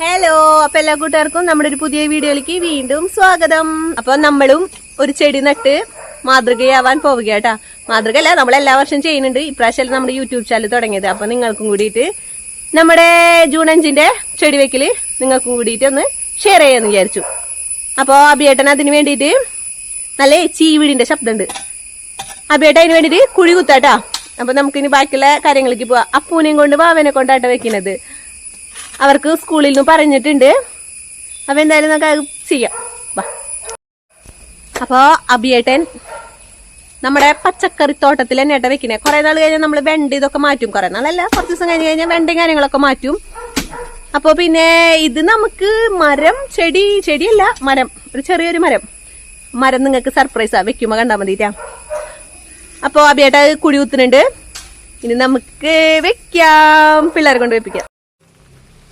Hello അപ്പൊ എല്ലാ കൂട്ടുകാർക്കും നമ്മുടെ ഒരു പുതിയ വീഡിയോയിലേക്ക് വീണ്ടും സ്വാഗതം. അപ്പൊ നമ്മളും ഒരു ചെടി നട്ട് മാതൃകയാവാൻ പോവുകയാട്ടാ മാതൃക അല്ല നമ്മൾ എല്ലാ വർഷം ചെയ്യുന്നുണ്ട്. ഇപ്രാവശ്യം നമ്മുടെ യൂട്യൂബ് ചാനൽ തുടങ്ങിയത്. അപ്പൊ നിങ്ങൾക്കും കൂടിയിട്ട് നമ്മുടെ ജൂൺ അഞ്ചിന്റെ ചെടി വെക്കൽ നിങ്ങൾക്കും കൂടിയിട്ട് ഒന്ന് ഷെയർ ചെയ്യാന്ന് വിചാരിച്ചു. അപ്പൊ അഭിയേട്ടൻ അതിന് വേണ്ടിയിട്ട് നല്ല ചീവിടിന്റെ ശബ്ദമുണ്ട് അഭിയേട്ടൻ അതിന് വേണ്ടിയിട്ട് കുഴി കുത്താട്ടാ. അപ്പൊ നമുക്കിനി ബാക്കിയുള്ള കാര്യങ്ങളിലേക്ക് പോവാം. അപ്പൂനെയും കൊണ്ട് വാവനെ കൊണ്ടാട്ടോ വെക്കുന്നത് അവർക്ക് സ്കൂളിൽ നിന്ന് പറഞ്ഞിട്ടുണ്ട്. അപ്പൊ എന്തായാലും നമുക്ക് ചെയ്യാം. വാ. അബിയേട്ടൻ നമ്മുടെ പച്ചക്കറി തോട്ടത്തിൽ തന്നെ ഏട്ടാ വെക്കണേ. കുറെ നാൾ കഴിഞ്ഞാൽ നമ്മൾ വെണ്ട ഇതൊക്കെ മാറ്റും. കുറെ നാളല്ല കുറച്ച് ദിവസം കഴിഞ്ഞ് കഴിഞ്ഞാൽ വെണ്ടയും കാര്യങ്ങളൊക്കെ മാറ്റും. അപ്പൊ പിന്നെ ഇത് നമുക്ക് മരം ചെടി ചെടിയല്ല മരം. ഒരു ചെറിയൊരു മരം. മരം നിങ്ങൾക്ക് സർപ്രൈസാ വെക്കുമ്പോ കണ്ടാ മതിട്ടാ അപ്പൊ അബിയേട്ട കുഴി കുത്തുന്നുണ്ട് ഇനി നമുക്ക് വെക്കാം. പിള്ളേരെ കൊണ്ട് വെപ്പിക്കാം.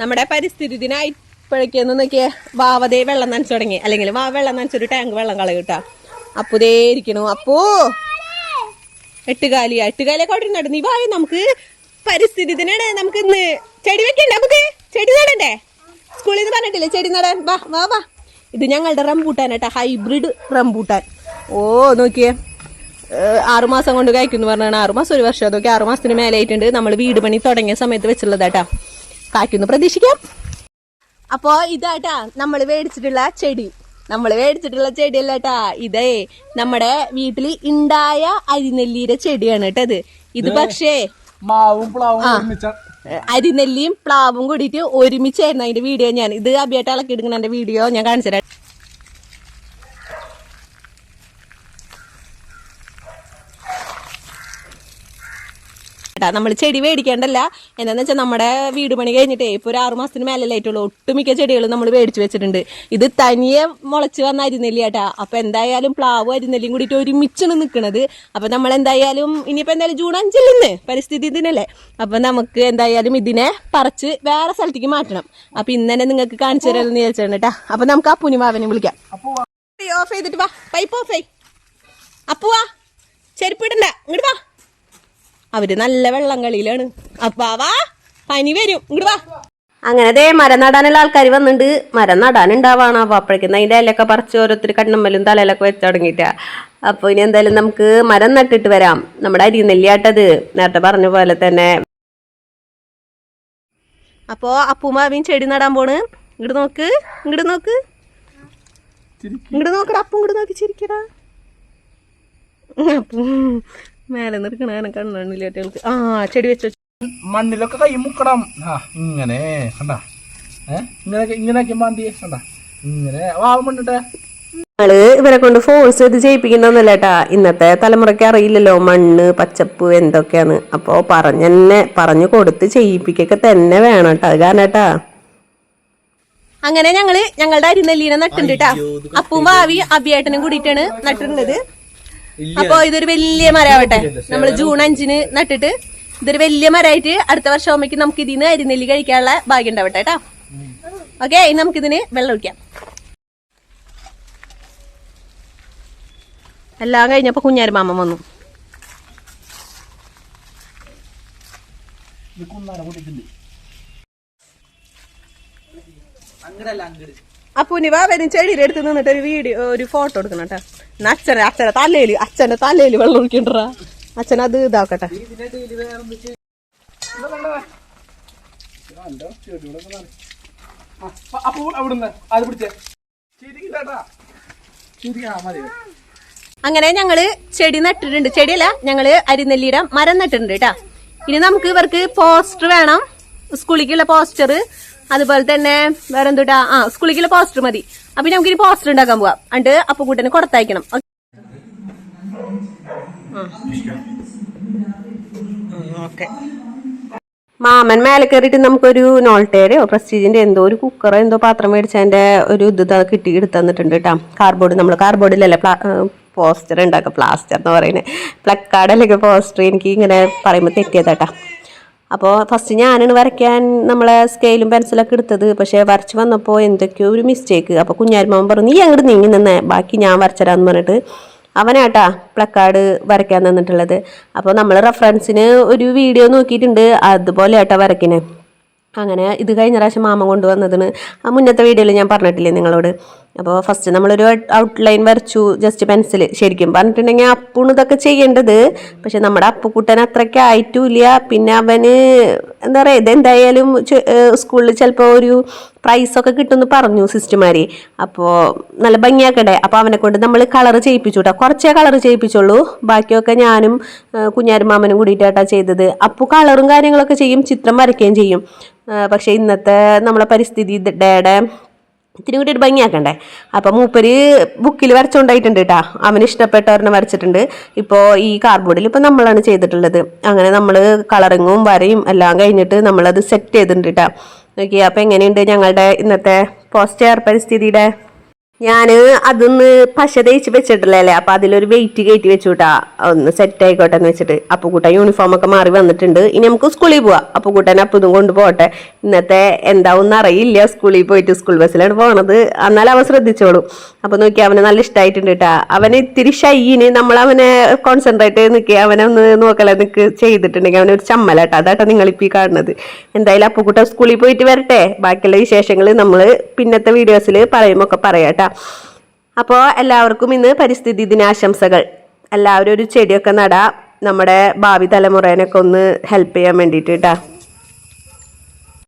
നമ്മുടെ പരിസ്ഥിതി ദിനായി ഇപ്പോഴേക്കൊന്ന് നോക്കിയേ. വാവതേ വെള്ളം നനച്ചു തുടങ്ങി. അല്ലെങ്കിൽ വാ വെള്ളം നനച്ചൊരു ടാങ്ക് വെള്ളം കളയൂട്ടാ അപ്പുതേ ഇരിക്കണു. അപ്പോ! എട്ടുകാലിയാ എട്ടുകാലിയൊക്കെ അവിടെ നടന്നു. ഈ ഭാവി നമുക്ക് പരിസ്ഥിതി ദിനാണ് നമുക്ക് ഇന്ന് ചെടി വെക്കണ്ടേ? നമുക്ക് ചെടി നടണ്ടേ? സ്കൂളിൽ നിന്ന് പറഞ്ഞിട്ടില്ലേ ചെടി നടാൻ? വാ വാ വാ. ഇത് ഞങ്ങളുടെ റംബൂട്ടാൻ കേട്ടോ. Hybrid rambutan. ഓ നോക്കിയേ. ആറുമാസം ആറ് മാസം കൊണ്ട് കഴിക്കുന്നു പറഞ്ഞാണ്. ആറുമാസം ഒരു വർഷം. അതൊക്കെ ആറുമാസത്തിന് മേലെ ആയിട്ടുണ്ട് നമ്മൾ വീട് പണി തുടങ്ങിയ സമയത്ത് വെച്ചുള്ളതാട്ടാ കായ്ക്കുന്നു. പ്രതീക്ഷിക്കാം. അപ്പോ ഇതാട്ടാ നമ്മൾ മേടിച്ചിട്ടുള്ള ചെടി. നമ്മൾ മേടിച്ചിട്ടുള്ള ചെടിയല്ല കേട്ടാ ഇതേ നമ്മുടെ വീട്ടിൽ ഉണ്ടായ അരിനെല്ലിയുടെ ചെടിയാണ് കേട്ടത് ഇത്. പക്ഷേ മാവും പ്ലാവും അരിനെല്ലിയും പ്ലാവും കൂടിയിട്ട് ഒരുമിച്ചായിരുന്നു അതിന്റെ വീഡിയോ ഞാൻ. ഇത് അബിയായിട്ട് ഇളക്കി എടുക്കുന്ന വീഡിയോ ഞാൻ കാണിച്ചു തരാം നമ്മൾ ചെടി മേടിക്കേണ്ടല്ല. എന്താന്ന് വെച്ചാൽ നമ്മുടെ വീട് പണി കഴിഞ്ഞിട്ടേ ഇപ്പൊ ഒരു ആറു മാസത്തിന് മേലല്ലേ ആയിട്ടുള്ളൂ. ഒട്ടുമിക്ക ചെടികളും നമ്മൾ മേടിച്ചു വെച്ചിട്ടുണ്ട്. ഇത് തനിയെ മുളച്ച് വന്ന അരിനെല്ലി കേട്ടാ അപ്പൊ എന്തായാലും പ്ലാവും അരിനെല്ലിയും കൂടിയിട്ട് ഒരുമിച്ചാണ് നിൽക്കുന്നത് അപ്പൊ നമ്മൾ എന്തായാലും ഇനിയിപ്പോ എന്തായാലും ജൂൺ അഞ്ചിൽ നിന്ന് പരിസ്ഥിതി ദിനല്ലേ. അപ്പൊ നമുക്ക് എന്തായാലും ഇതിനെ പറിച്ച് വേറെ സ്ഥലത്തേക്ക് മാറ്റണം. അപ്പൊ ഇന്നെ നിങ്ങൾക്ക് കാണിച്ചു തരാമെന്ന് വിചാരിച്ചാണ് കേട്ടാ. അപ്പൊ നമുക്ക് ആ പുനിമാവനെ വിളിക്കാം. ഓഫ് ചെയ്തിട്ട് വാ. പൈപ്പ് ഓഫ് ആയി. അപ്പുവാ. ചെരുപ്പിടണ്ട ഇങ്ങോട്ട് വാ. അവർ നല്ല വെള്ളം കളിയിലാണ് അപ്പൊ വാ പനി വരും. ഇങ്ങോട്ട് വാ. അങ്ങനെ ദേ മരം നടാനുള്ള ആൾക്കാർ വന്നിട്ടുണ്ട് മരം നടാനുണ്ടാവാണ്. അപ്പൊ അപ്പോഴേക്കും അതിന്റെ ഇലയൊക്കെ പറിച്ച് ഓരോരുത്തർ കണ്ണമ്മലും തലയിലൊക്കെ വെച്ച് തുടങ്ങിയിട്ടാ. അപ്പൊ ഇനി എന്തായാലും നമുക്ക് മരം നട്ടിട്ട് വരാം. നമ്മുടെ അരിനെല്ലിയാട്ടത് നേരത്തെ പറഞ്ഞ പോലെ തന്നെ. അപ്പോ അപ്പുമാവിയും ചെടി നടാൻ പോണ്. ഇങ്ങട് നോക്ക്. ഇങ്ങട് നോക്ക്. ഇങ്ങട് നോക്കടാ അപ്പം ഇങ്ങോട്ട് നോക്കി. ചിരിക്കടാ അപ്പം മേലെ നിൽക്കണ കുട്ടികൾക്ക്. ആ ചെടി വെച്ച്. മണ്ണിലൊക്കെ കൈ മുക്കണം. ആ ഇങ്ങനെ കണ്ട? ഏ ഇങ്ങനെയൊക്കെ ഇങ്ങനെയൊക്കെ മാന്തിയേ കണ്ട? ഇങ്ങനെ. വാവും മണ്ണിട്ടെ. ഞങ്ങൾ ഇവരെ കൊണ്ട് ഫോഴ്സ് ചെയ്ത് ചെയ്യിപ്പിക്കുന്നൊന്നുമല്ല കേട്ടാ ഇന്നത്തെ തലമുറയ്ക്ക് അറിയില്ലല്ലോ മണ്ണ് പച്ചപ്പ് എന്തൊക്കെയാണ്. അപ്പോ പറഞ്ഞെന്നെ പറഞ്ഞു കൊടുത്ത് ചെയ്യിപ്പിക്കൊക്കെ തന്നെ വേണം കേട്ടോ അത് കാരണം കേട്ടാ അങ്ങനെ ഞങ്ങൾ ഞങ്ങളുടെ അരിനെല്ലീനെ നട്ടുണ്ട് കേട്ടാ അപ്പും ഭാവി അഭിയേട്ടനും കൂടിയിട്ടാണ് നട്ടിട്ടുള്ളത്. അപ്പൊ ഇതൊരു വലിയ മരമാവട്ടെ നമ്മൾ ജൂൺ അഞ്ചിന് നട്ടിട്ട് ഇതൊരു വലിയ മരമായിട്ട് അടുത്ത വർഷം ആകുമ്പോഴേക്ക് നമുക്ക് ഇതിന്ന് അരിനെല്ലി കഴിക്കാനുള്ള ഭാഗ്യം ഉണ്ടാവട്ടെ കേട്ടോ. ഓക്കെ ഇനി നമുക്കിതിന് വെള്ളം ഒഴിക്കാം. എല്ലാം കഴിഞ്ഞപ്പോ കുഞ്ഞാരി മാമൻ വന്നു. അപ്പുനിവാ വരും ചെടിയിലെടുത്ത് ചെടിയുടെ അടുത്ത് നിന്നിട്ട് ഒരു വീഡിയോ ഒരു ഫോട്ടോ എടുക്കണം കേട്ടോ. അച്ഛനെ അച്ഛനെ തലയിൽ അച്ഛനെ തലയിൽ വെള്ളം ഒഴിക്കണ്ടാ അച്ഛൻ അത് ഇതാക്കട്ടെ. അങ്ങനെ ഞങ്ങൾ ചെടി നട്ടിട്ടുണ്ട്. ചെടിയല്ല ഞങ്ങൾ അരിനെല്ലിയുടെ മരം നട്ടിട്ടുണ്ട് കേട്ടാ ഇനി നമുക്ക് ഇവർക്ക് പോസ്റ്റർ വേണം. സ്കൂളിലേക്കുള്ള പോസ്റ്റർ അതുപോലെ തന്നെ വേറെ എന്തുട്ടാ ആ സ്കൂളിലേക്കുള്ള പോസ്റ്റർ മതി. അപ്പൊ നമുക്ക് ഇനി പോസ്റ്റർ ഉണ്ടാക്കാൻ പോവാം. അണ്ട് അപ്പൊ കൂട്ടനെ കൊടുത്തയക്കണം മാമൻ മേലെ കയറിയിട്ട് നമുക്കൊരു നോൾട്ടയുടെയോ പ്രസ്റ്റീജിന്റെ എന്തോ ഒരു കുക്കറോ എന്തോ പാത്രം മേടിച്ചതിന്റെ ഒരു ഇത് കിട്ടി എടുത്ത് തന്നിട്ടുണ്ട് കേട്ടോ കാർബോർഡ് നമ്മൾ കാർബോർഡിലല്ലേ പോസ്റ്റർ ഉണ്ടാക്കുക പ്ലാസ്റ്റർ എന്ന് പറയുന്നത് പ്ലക്കാർഡ് അല്ലെങ്കിൽ പോസ്റ്റർ എനിക്ക് ഇങ്ങനെ പറയുമ്പോൾ തെറ്റിയതാട്ടാ അപ്പോൾ ഫസ്റ്റ് ഞാനാണ് വരയ്ക്കാൻ നമ്മളെ സ്കെയിലും പെൻസിലൊക്കെ എടുത്തത്. പക്ഷേ വരച്ച് വന്നപ്പോൾ എന്തൊക്കെയോ ഒരു മിസ്റ്റേക്ക് അപ്പോൾ കുഞ്ഞാരിമാവൻ പറഞ്ഞു നീ അങ്ങോട്ട് നീങ്ങി നിന്നേ. ബാക്കി ഞാൻ വരച്ചരാന്ന് പറഞ്ഞിട്ട് അവനാട്ടാ പ്ലക്കാർഡ് വരയ്ക്കാൻ തന്നിട്ടുള്ളത്. അപ്പോൾ നമ്മൾ റെഫറൻസിന് ഒരു വീഡിയോ നോക്കിയിട്ടുണ്ട്. അതുപോലെ ആട്ടാ വരയ്ക്കുന്നത് അങ്ങനെ ഇത് കഴിഞ്ഞ പ്രാവശ്യം മാമ കൊണ്ടുവന്നതിന് ആ മുന്നത്തെ വീഡിയോയിൽ ഞാൻ പറഞ്ഞിട്ടില്ലേ നിങ്ങളോട്? അപ്പോൾ ഫസ്റ്റ് നമ്മളൊരു ഔട്ട്ലൈൻ വരച്ചു ജസ്റ്റ് പെൻസിൽ ശരിക്കും. പറഞ്ഞിട്ടുണ്ടെങ്കിൽ അപ്പുണ് ഇതൊക്കെ ചെയ്യേണ്ടത്. പക്ഷെ നമ്മുടെ അപ്പുക്കുട്ടൻ അത്രയ്ക്ക് ആയിട്ടുമില്ല പിന്നെ അവന് എന്താ പറയുക ഇതെന്തായാലും സ്കൂളിൽ ചിലപ്പോൾ ഒരു പ്രൈസൊക്കെ കിട്ടുമെന്ന് പറഞ്ഞു സിസ്റ്റർമാർ അപ്പോൾ നല്ല ഭംഗിയാക്കട്ടെ. അപ്പോൾ അവനെ കൊണ്ട് നമ്മൾ കളർ ചെയ്യിപ്പിച്ചു കേട്ടോ കുറച്ചേ കളർ ചെയ്യിപ്പിച്ചുള്ളൂ. ബാക്കിയൊക്കെ ഞാനും കുഞ്ഞാരുമാമനും കുഞ്ഞാരും മാമനും കൂടിയിട്ടാണ് ചെയ്തത്. അപ്പു കളറും കാര്യങ്ങളൊക്കെ ചെയ്യും ചിത്രം വരയ്ക്കുകയും ചെയ്യും. പക്ഷേ ഇന്നത്തെ നമ്മളെ പരിസ്ഥിതി ഡേയുടെ ഇത്തിരി കൂടി ഒരു ഭംഗിയാക്കണ്ടേ? അപ്പം മൂപ്പര് ബുക്കിൽ വരച്ചുകൊണ്ടായിട്ടുണ്ട് കേട്ടോ അവന് ഇഷ്ടപ്പെട്ട ഒരെണ്ണം വരച്ചിട്ടുണ്ട്. ഇപ്പോൾ ഈ കാർഡ്ബോർഡിൽ ഇപ്പോൾ നമ്മളാണ് ചെയ്തിട്ടുള്ളത്. അങ്ങനെ നമ്മൾ കളറിങ്ങും വരയും എല്ലാം കഴിഞ്ഞിട്ട് നമ്മളത് സെറ്റ് ചെയ്തിട്ടുണ്ട് കേട്ടോ നോക്കി അപ്പം എങ്ങനെയുണ്ട് ഞങ്ങളുടെ ഇന്നത്തെ പോസ്റ്റ് പോസ്റ്റർ പരിസ്ഥിതിയുടെ ഞാൻ അതൊന്ന് പശ തേച്ച് വെച്ചിട്ടില്ലല്ലേ? അപ്പം അതിലൊരു വെയിറ്റ് കയറ്റി വെച്ചു കൂട്ടാ ഒന്ന് സെറ്റ് ആയിക്കോട്ടെ എന്ന് വെച്ചിട്ട്. അപ്പുകൂട്ടൻ യൂണിഫോം ഒക്കെ മാറി വന്നിട്ടുണ്ട്. ഇനി നമുക്ക് സ്കൂളിൽ പോവാം. അപ്പുകൂട്ടൻ അപ്പുതും കൊണ്ട് പോട്ടെ. ഇന്നത്തെ എന്താവും അറിയില്ല. സ്കൂളിൽ പോയിട്ട് സ്കൂൾ ബസ്സിലാണ് പോണത്. എന്നാലും അവൻ ശ്രദ്ധിച്ചോളൂ. അപ്പൊ നോക്കി അവന് നല്ല ഇഷ്ടമായിട്ടുണ്ട് കേട്ടാ അവന് ഇത്തിരി ഷൈന് നമ്മൾ അവനെ കോൺസെൻട്രേറ്റ് നിൽക്കുക അവനെ ഒന്ന് നോക്കല നിൽക്ക് ചെയ്തിട്ടുണ്ടെങ്കിൽ അവനൊരു ചമ്മലട്ടാ. അതാട്ടെ നിങ്ങളിപ്പോൾ ഈ കാണുന്നത്. എന്തായാലും അപ്പുക്കുട്ട സ്കൂളിൽ പോയിട്ട് വരട്ടെ. ബാക്കിയുള്ള വിശേഷങ്ങൾ നമ്മൾ പിന്നത്തെ വീഡിയോസിൽ പറയുമ്പോൾ ഒക്കെ പറയാട്ടാ. അപ്പോൾ എല്ലാവർക്കും ഇന്ന് പരിസ്ഥിതി ദിനാശംസകൾ. എല്ലാവരും ഒരു ചെടിയൊക്കെ നടാം. നമ്മുടെ ഭാവി തലമുറേനൊക്കെ ഒന്ന് ഹെൽപ്പ് ചെയ്യാൻ വേണ്ടിയിട്ട് കേട്ടാ